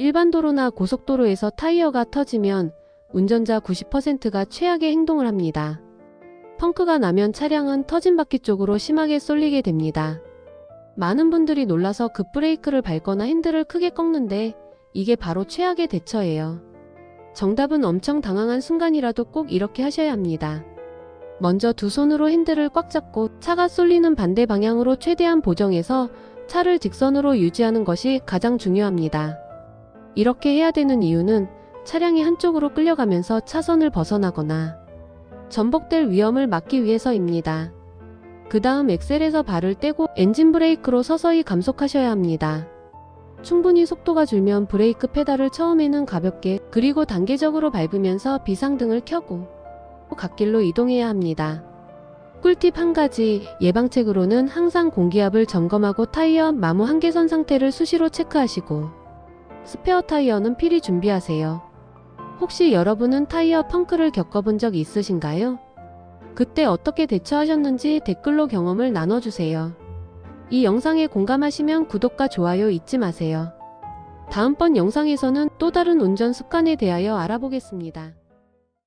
일반 도로나 고속도로에서 타이어가 터지면 운전자 90%가 최악의 행동을 합니다. 펑크가 나면 차량은 터진 바퀴 쪽으로 심하게 쏠리게 됩니다. 많은 분들이 놀라서 급브레이크를 밟거나 핸들을 크게 꺾는데 이게 바로 최악의 대처예요. 정답은 엄청 당황한 순간이라도 꼭 이렇게 하셔야 합니다. 먼저 두 손으로 핸들을 꽉 잡고 차가 쏠리는 반대 방향으로 최대한 보정해서 차를 직선으로 유지하는 것이 가장 중요합니다. 이렇게 해야 되는 이유는 차량이 한쪽으로 끌려가면서 차선을 벗어나거나 전복될 위험을 막기 위해서입니다. 그 다음 엑셀에서 발을 떼고 엔진 브레이크로 서서히 감속하셔야 합니다. 충분히 속도가 줄면 브레이크 페달을 처음에는 가볍게 그리고 단계적으로 밟으면서 비상등을 켜고 갓길로 이동해야 합니다. 꿀팁 한 가지 예방책으로는 항상 공기압을 점검하고 타이어 마모 한계선 상태를 수시로 체크하시고 스페어 타이어는 필히 준비하세요. 혹시 여러분은 타이어 펑크를 겪어본 적 있으신가요? 그때 어떻게 대처하셨는지 댓글로 경험을 나눠주세요. 이 영상에 공감하시면 구독과 좋아요 잊지 마세요. 다음번 영상에서는 또 다른 운전 습관에 대하여 알아보겠습니다.